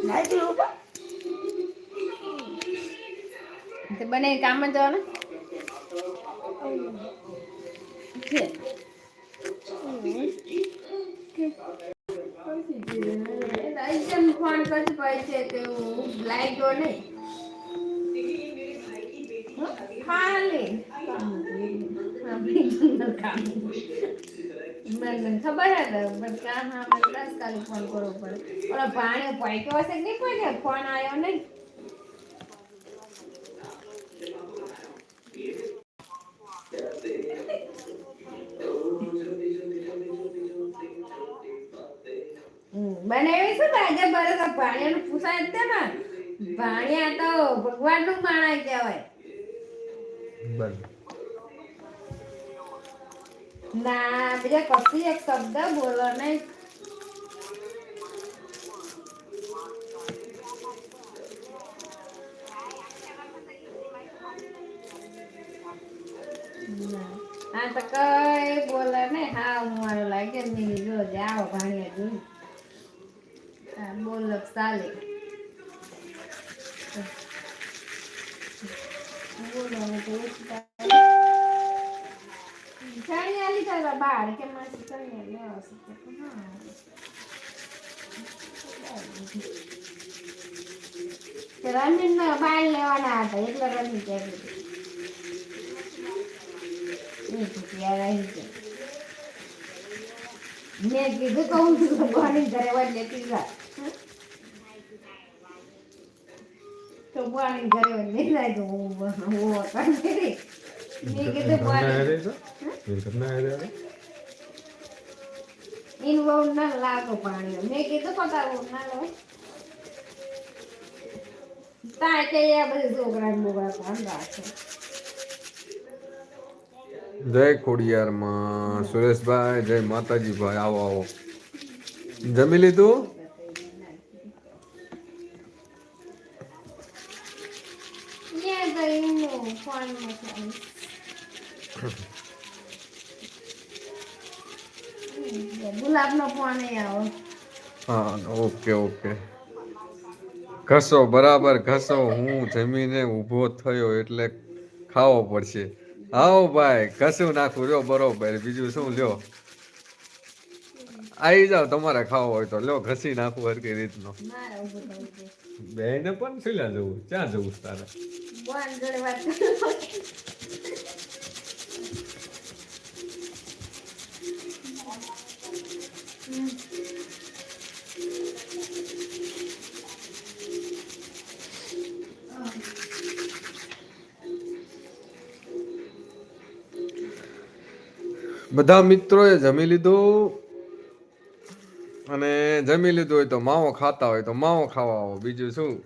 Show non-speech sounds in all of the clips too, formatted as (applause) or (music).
Light ઉપર તે બને કામ જ જવાનું છે ફોન કરતી પડે છે કે હું લાઈટ જો નહીં ખાલી કામ મને ખબર હતી પણ કામ હા મને કાલે ફોન કરવો પડે. ઓલા પાણી પાક્યો હશે કે નહીં પડે ફોન જ ભાણિયા તો ભગવાનનું માણા કહેવાય. ના બીજા કશી એક શબ્દ બોલો નહીં. આ તો કઈ બોલે ને હા હું મારો લાગે નહીં જો જાઓ ભાણિયા જોઈ હા બોલ ચાલે બોલો તો તારા બાર કે માસી ચણી લેવા છે તો હા તે રમીન ના બાર લેવાના હતા એટલે રમી છે મેં કીધું કહું છું ભગવાનની ઘરે લેતી જા તો ભગવાનની ઘરે લઈ જાય તો હું હું કરતી રહી ખોડિયાર મેં જય સુરેશભાઈ જય માતાજી ભાઈ આવો આવો. જમી લીધું? માં ગુલાબ આવો. હા ઓકે ઓકે. ઘસો બરાબર ઘસો. હું જમીને ઊભો થયો એટલે ખાવો પડશે. આવો ભાઈ ઘસું નાખું. લ્યો બરોબર. બીજું શું લ્યો? આવી જાવ તમારે ખાવો હોય તો. લ્યો ઘસી નાખું હરકી રીતનો. બેને પણ શું જવું? ક્યાં જવું તારે? બધા મિત્રોએ જમી લીધું. અને જમી લીધું હોય તો માવો ખાતા હોય તો માવો ખાવા આવો. બીજું શું?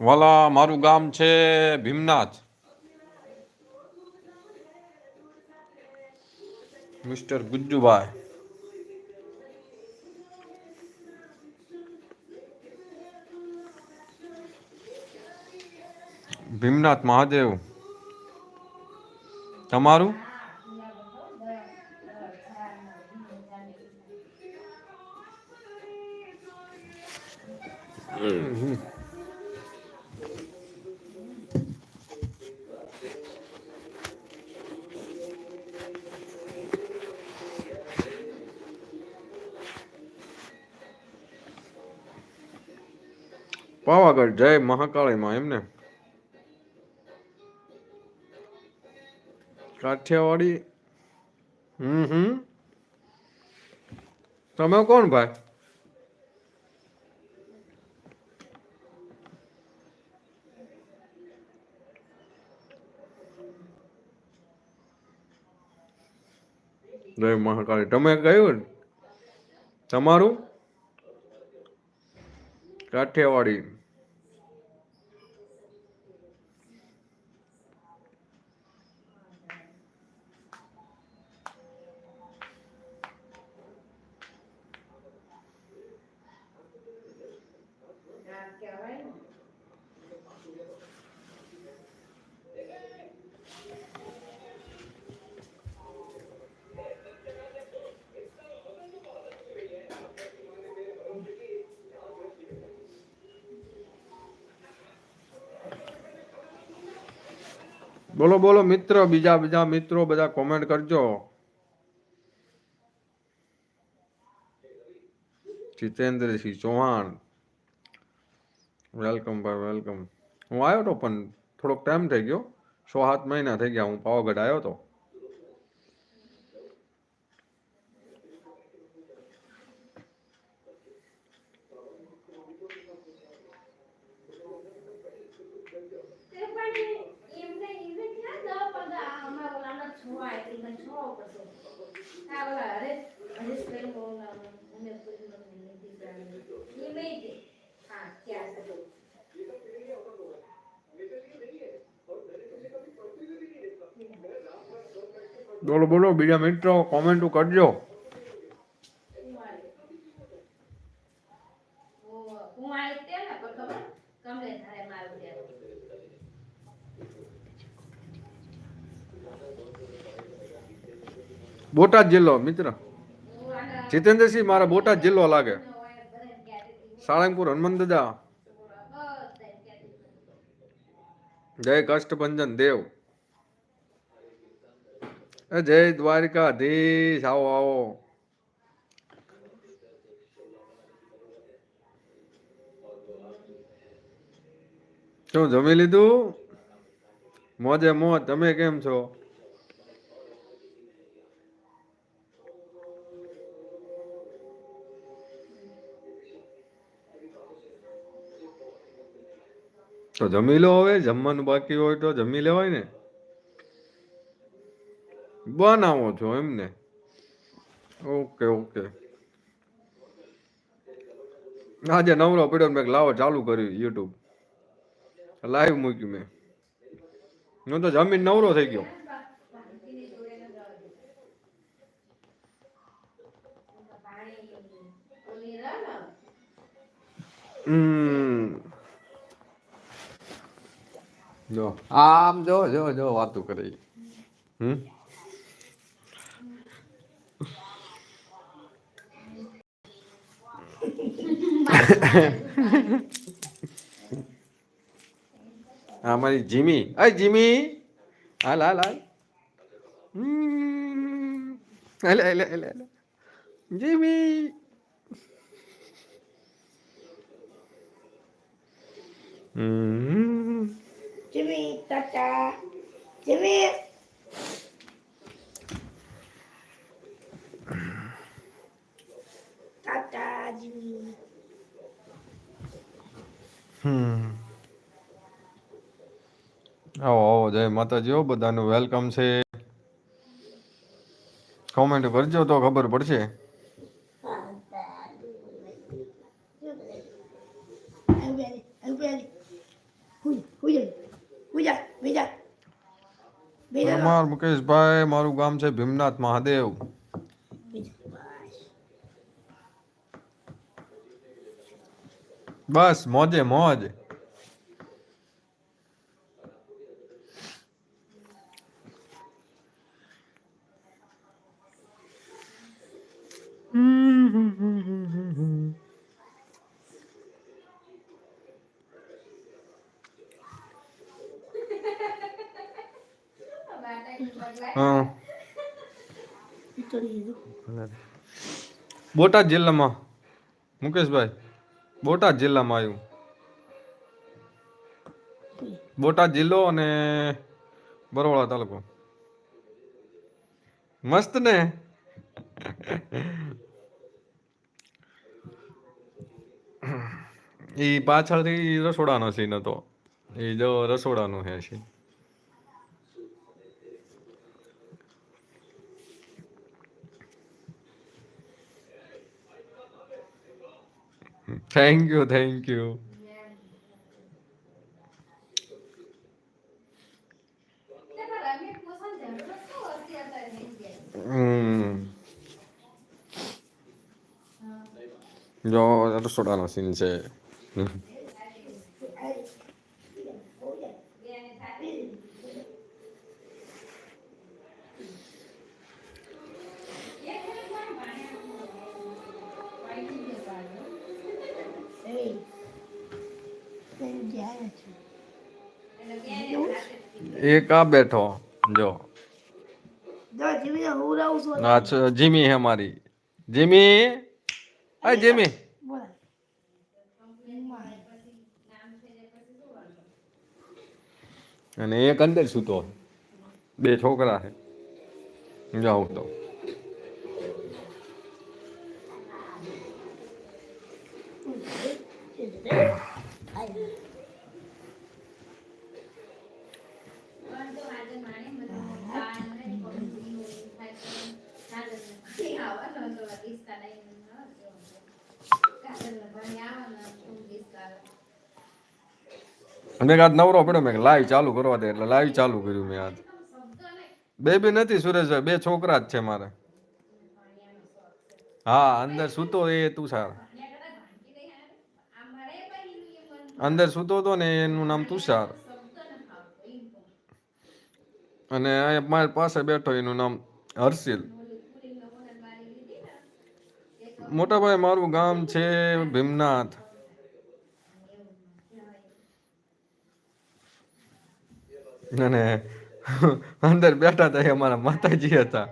વાલા, મારું ગામ છે ભીમનાથ. મિસ્ટર ગુજ્જુભાઈ ભીમનાથ મહાદેવ તમારું પાવાગઢ જય મહાકાળીમાં એમને કાઠિયાવાડી હમ હમ તમે કોણ ભાઈ જય મહાકાળી તમે કહ્યું તમારું કાઠિયાવાડી. બોલો બોલો, મિત્ર, બીજા બીજા મિત્રો બધા કોમેન્ટ કરજો. જીતેન્દ્રસિંહ ચૌહાણ. વેલકમ ભાઈ વેલકમ હું આવ્યો તો પણ થોડોક ટાઈમ થઈ ગયો. છ સાત મહિના થઈ ગયા, હું પાવાગઢ આવ્યો તો તે પણ એમને એને ક્યાં દવા પગા અમારા ઓલાના છોવા એટલે મને છોવા પડશે આ ઓલા હરે હરેશ ભાઈ ઓલા અમે પૂરી મમ્મી દીકરા એ મેં બોલો બોલો બીજા મિત્રો કોમેન્ટ કરજો. હું આવી તે ને પણ ખબર? કમલે ધારે મારું બોટાદ જિલ્લો મિત્ર. જીતેન્દ્રસિંહ મારા બોટાદ જિલ્લો લાગે. સાળંગપુર, હનુમાન દાદા. જય કષ્ટભંજન, દેવ. જય દ્વારિકાધીશ, આવો આવો. શું જમી લીધું? મોજે મોજ, તમે કેમ છો? તો જમી લો હવે, જમવાનું બાકી હોય તો જમી લેવાય ને. બનાવો છો એમને ઓકે ઓકે. આજે નવરો પડ્યો મેં લાવો ચાલુ કર્યું યુટ્યુબ. લાઈવ મૂક્યું મેં. હું તો જમીન નવરો થઈ ગયો. હમ. જો. આમ જો જો જો વાતું કરે. હમ? (laughs) અમારી મારી જીમી. અ જીમી! હાલ હાલ હાલ. હમ. હાલે હાલે હાલે હાલે. જીમી! હમ. Jimmy, આવો આવો જય માતાજી બધાનું વેલકમ છે. કોમેન્ટ કરજો તો ખબર પડશે. અમાર મુકેશભાઈ મારું ગામ છે ભીમનાથ મહાદેવ. બસ મોજે મોજ. હા. બોટાદ જિલ્લામાં, મુકેશભાઈ, બોટાદ જિલ્લામાં આવ્યું બોટાદ જિલ્લો અને બરોડા તાલુકો. મસ્ત ને? એ પાછળથી રસોડાનો સીન હતો. એ જો રસોડાનો હે છે થેન્ક યુ થેન્ક યુ હમ જો રસોડાનો સીન છે એક આ બેઠો જો. જો જીમીને હુવડાવું છું આ છે જીમી હે મારી. જીમી? આ જીમી. અને એક અંદર સૂતો બે છોકરા છે. જાઉં તો આજે મારે બધું કાન ને કોમ્પ્યુટર થાય તો કાગળ નથી આવવાનો તો દિસતા નહીં કાગળ ભણી આવવાનો તો દિસતા મેં આજ નવરો પડ્યો, મેં લાઈવ ચાલુ કરવા દે, એટલે લાઈવ ચાલુ કર્યું મેં આજ. બે બી નથી સુરેશભાઈ બે છોકરા જ છે મારે. હા, અંદર સૂતો એ તું સાર. ને કદાચ ભાંગી નહીં આવે આ મારે પહેલું એ મન અંદર સૂતો હતો ને એનું નામ તુષાર. અને અહીંયા મારી પાસે બેઠો એનું નામ હર્ષિલ ઓલી પુરી લોકોને મારી લીધી ને એક મોટાભાઈ મારું ગામ છે ભીમનાથ. અને અંદર બેઠા હતા એ અમારા માતાજી હતા.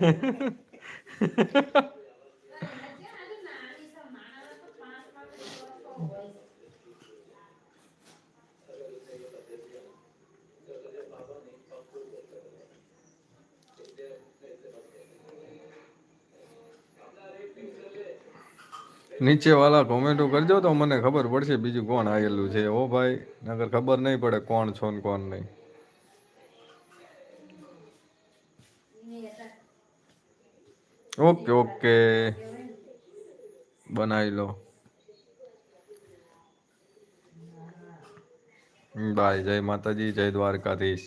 (laughs) નીચે વાળા કોમેન્ટો કરજો તો મને ખબર પડશે બીજું કોણ આવેલું છે. ઓ ભાઈ નગર ખબર નહીં પડે કોણ છો ને કોણ નહીં. Okay okay. બનાવી લો. બાય, જય માતાજી, જય દ્વારકાધીશ.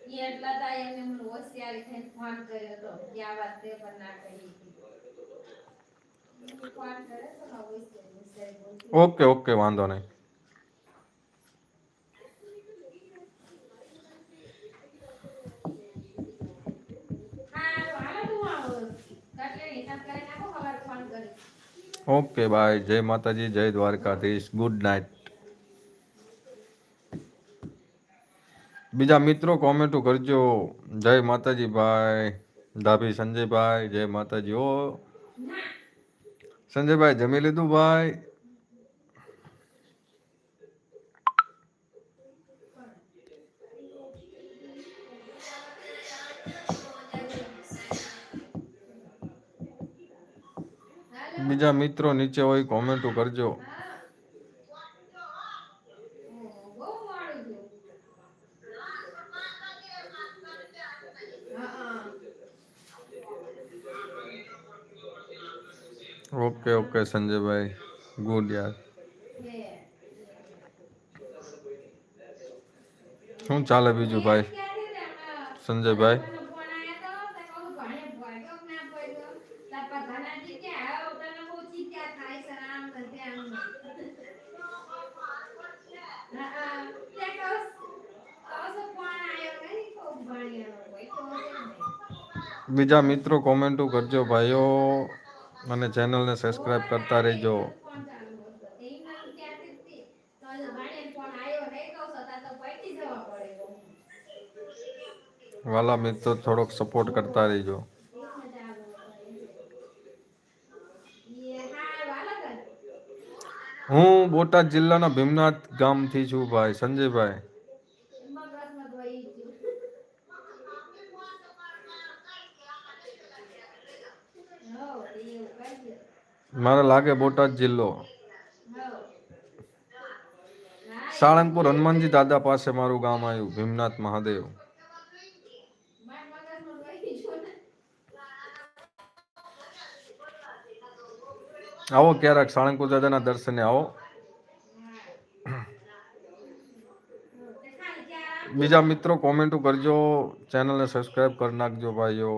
ઈ એટલા તા એને મને હોશિયારી થઈને ફોન કર્યો તો કે આ વાત તે પણ ના કરી ફોન કર્યો તો ને હોશિયારી હોશિયારી બોલતી. ઓકે ઓકે વાંધો નહીં હારું, હાલો તું આવો. કટલેરી હિસાબ કરીને આપો, સવારે ફોન કરીશ. ઓકે બાય જય માતાજી જય દ્વારકાધીશ ગુડ નાઇટ બીજા મિત્રો કોમેન્ટો કરજો. જય માતાજી ભાઈ ધાભી સંજયભાઈ, જય માતાજી. ઓ. સંજયભાઈ, જમી લીધું ભાઈ? બીજા મિત્રો નીચે હોય કોમેન્ટો કરજો ઓહો, બહુ મોડું થયું. હા, ઓકે ઓકે સંજયભાઈ ગુડ યાર બે. શું ચાલે બીજું ભાઈ ક્યાંથી રે હમણાં? સંજયભાઈ મને ફોન આયો તો, તે કહું ભાણે ભોંયડો કે ના ભોંયડો? તાર પ્રધાનાજી કે આવો, તને બહુ ચિંતા થાય છે, આમ ને તેમ ને. હા, હા. તે કહું, કહું છું ફોન સંજયભાઈ કહું ભાણિયાનો હોય તો છે ને. બીજા મિત્રો કોમેન્ટો કરજો ભાઈઓ. અને ચેનલને સબસ્ક્રાઇબ કરતા રહેજો. વાલા મિત્રો, થોડોક સપોર્ટ કરતા રહેજો. હું બોટાદ જિલ્લાના ભીમનાથ ગામથી છું ભાઈ, સંજયભાઈ મગજમાં ધોઈ ગયું. હઉ, તે એવું કરજે. મારે લાગે બોટાદ જિલ્લો. સાળંગપુર હનુમાનજી દાદા પાસે મારું ગામ આવ્યું, ભીમનાથ મહાદેવ. આવો ક્યારેક સાળંગપુર દાદાના દર્શને આવો બીજા મિત્રો કોમેન્ટો કરજો ચેનલને સબસ્ક્રાઈબ કરી નાખજો ભાઈઓ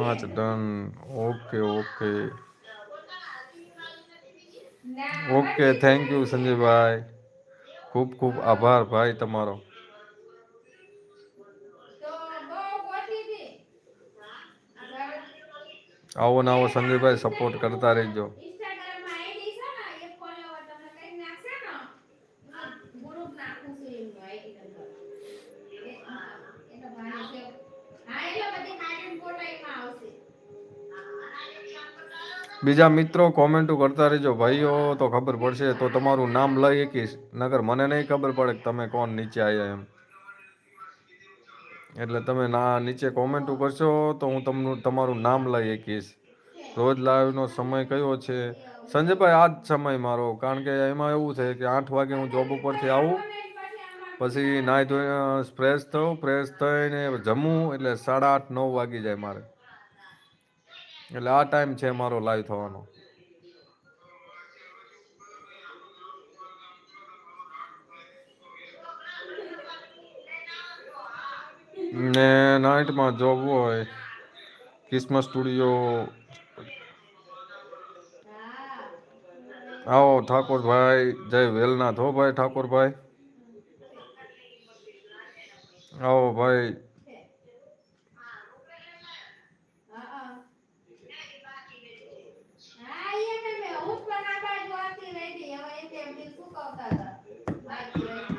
much done. Okay okay. Okay thank you Sanjay भाई खूब खूब आभार भाई तमारो आओ ना संजय भाई सपोर्ट करता रहो બીજા મિત્રો કોમેન્ટો કરતા રહેજો. ભાઈઓ, તો ખબર પડશે, તો તમારું નામ લઈ એકીશ નગર મને નહીં ખબર પડે કે તમે કોણ નીચે આવ્યા એમ. એટલે તમે ના નીચે કોમેન્ટો કરશો, તો હું તમને, તમારું નામ લઈ એકીશ રોજ લાઈવનો સમય કયો છે? સંજયભાઈ આ જ સમય મારો. કારણ કે એમાં એવું છે કે આઠ વાગે હું જોબ ઉપરથી આવું, પછી નાહી ધોઈને ફ્રેશ થવું ફ્રેશ થઈને જમું, એટલે સાડા આઠ, નવ વાગી જાય મારે. એટલે આ ટાઈમ છે મારો લાઈવ થવાનો. ને નાઇટમાં જોબ હોય ક્રિસમસ સ્ટુડિયો આવો ઠાકોરભાઈ, જય વેલનાથ હો ભાઈ ઠાકોરભાઈ. આવો ભાઈ હા હા એ તમે હું પણ આ બાજુ આવતી રહી હતી હવે એ તે બિલ સુકવતા હતા બાકી રહી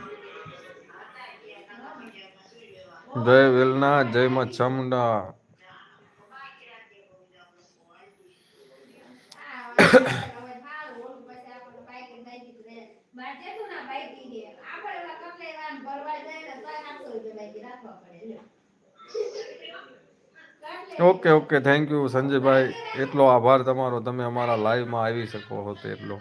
જય વેલનાથ જય માં Chamunda. Okay okay thank you સંજયભાઈ. એટલો આભાર તમારો. તમે અમારા લાઈવમાં આવી શકો છો તેટલો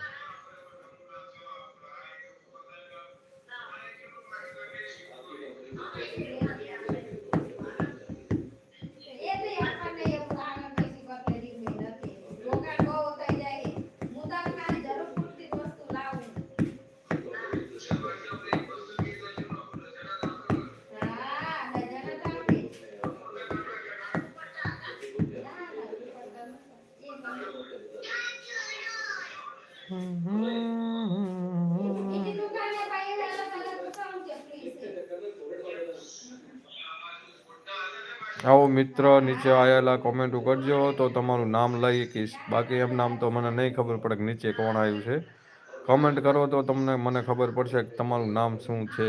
આવો મિત્ર, નીચે આવેલા કોમેન્ટ કરજો તો તમારું નામ લઈ કહીશ બાકી એમ નામ તો મને નહીં ખબર પડે કે નીચે કોણ આવ્યું છે. કોમેન્ટ કરો તો તમને મને ખબર પડશે કે તમારું નામ શું છે.